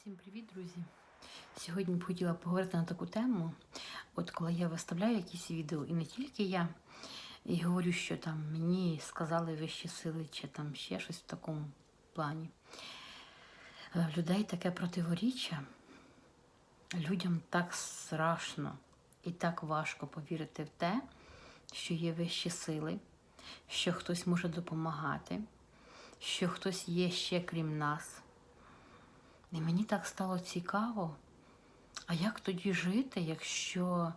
Всім привіт, друзі! Сьогодні б хотіла поговорити на таку тему. От коли я виставляю якісь відео, і не тільки я, і говорю, що там мені сказали вищі сили, чи там ще щось в такому плані. Е, В людей таке противоріччя. Людям так страшно і так важко повірити в те, що є вищі сили, що хтось може допомагати, що хтось є ще крім нас. І мені так стало цікаво, а як тоді жити, якщо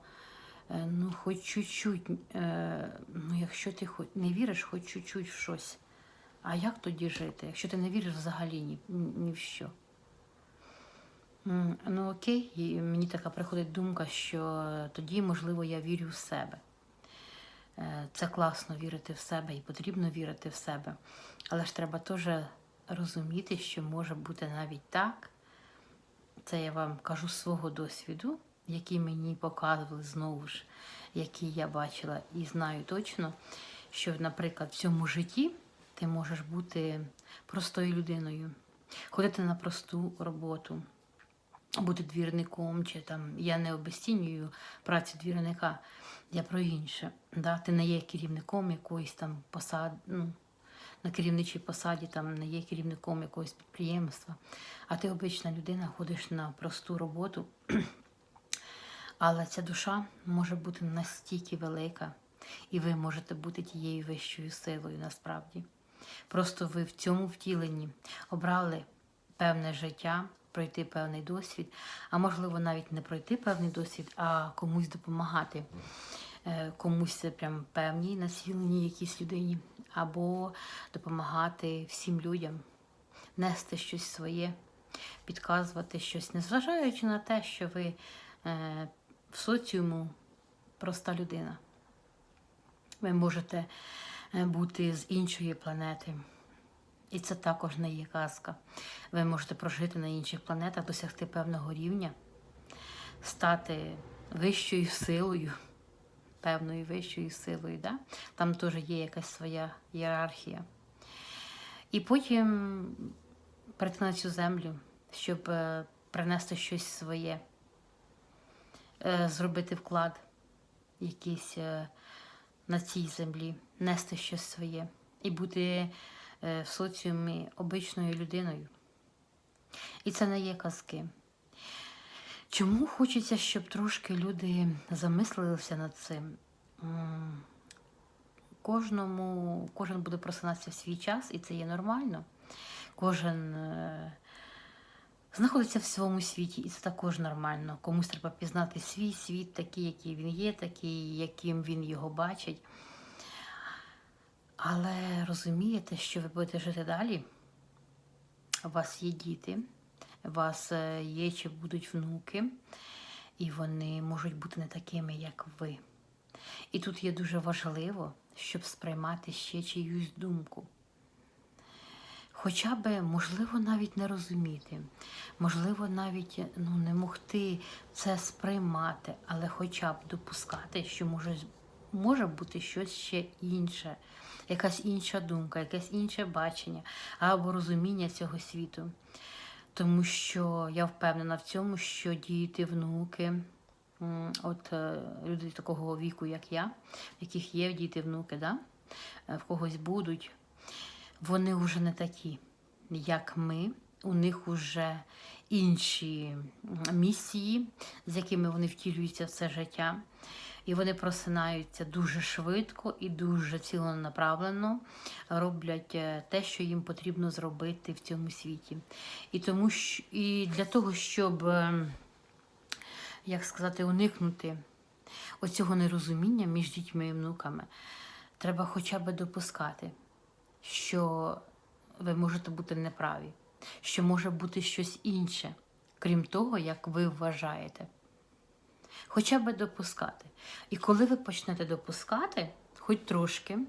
е, ну, хоч чуть-чуть, е, ну, якщо ти не віриш хоч чуть-чуть в щось, а як тоді жити, якщо ти не віриш взагалі ні, ні в що? Ну окей, і мені така приходить думка, що тоді, можливо, я вірю в себе. Е, Це класно вірити в себе і потрібно вірити в себе. Але ж треба теж розуміти, що може бути навіть так. Це я вам кажу з свого досвіду, який мені показували знову ж, який я бачила і знаю точно, що, наприклад, в цьому житті ти можеш бути простою людиною, ходити на просту роботу, бути двірником, чи там я не обесцінюю працю двірника, я про інше. Да? Ти не є керівником якоїсь там посади. Ну, на керівничій посаді, там не є керівником якогось підприємства, а ти обична людина, ходиш на просту роботу. Але ця душа може бути настільки велика, і ви можете бути тією вищою силою насправді. Просто ви в цьому втіленні обрали певне життя, пройти певний досвід, а можливо навіть не пройти певний досвід, а комусь допомагати. Е, Комусь прям певній націленій якійсь людині, або допомагати всім людям, нести щось своє, підказувати щось, незважаючи на те, що ви е, в соціуму проста людина. Ви можете е, бути з іншої планети. І це також не є казка. Ви можете прожити на інших планетах, досягти певного рівня, стати вищою силою, певною вищою силою. Да? Там теж є якась своя ієрархія. І потім прийти на цю землю, щоб е, принести щось своє, е, зробити вклад якийсь е, на цій землі, нести щось своє і бути в соціумі обичною людиною. І це не є казки. Чому хочеться, щоб трошки люди замислилися над цим? Кожному, кожен буде просинатися в свій час, і це є нормально. Кожен е, знаходиться в своєму світі, і це також нормально. Комусь треба пізнати свій світ, такий, який він є, такий, яким він його бачить. Але розумієте, що ви будете жити далі. У вас є діти, вас е, є чи будуть внуки, і вони можуть бути не такими, як ви. І тут є дуже важливо, щоб сприймати ще чиюсь думку. Хоча би, можливо, навіть не розуміти, можливо, навіть ну, не могти це сприймати, але хоча б допускати, що може, може бути щось ще інше, якась інша думка, якесь інше бачення або розуміння цього світу. Тому що я впевнена в цьому, що діти, внуки, от е, люди такого віку, як я, в яких є діти, внуки, да? е, в когось будуть, вони вже не такі, як ми. У них вже інші місії, з якими вони втілюються в це життя. І вони просинаються дуже швидко і дуже ціленаправленно, роблять е, те, що їм потрібно зробити в цьому світі. І тому і для того, щоб, е, як сказати, уникнути оцього нерозуміння між дітьми і внуками, треба хоча б допускати, що ви можете бути неправі, що може бути щось інше, крім того, як ви вважаєте. Хоча б допускати. І коли ви почнете допускати, хоч трошки,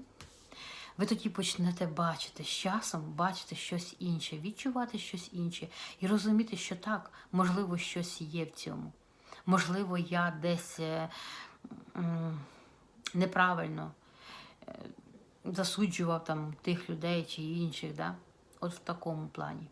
ви тоді почнете бачити з часом, бачити щось інше, відчувати щось інше і розуміти, що так, можливо, щось є в цьому. Можливо, я десь е, неправильно е, засуджував там тих людей чи інших, да? от в такому плані.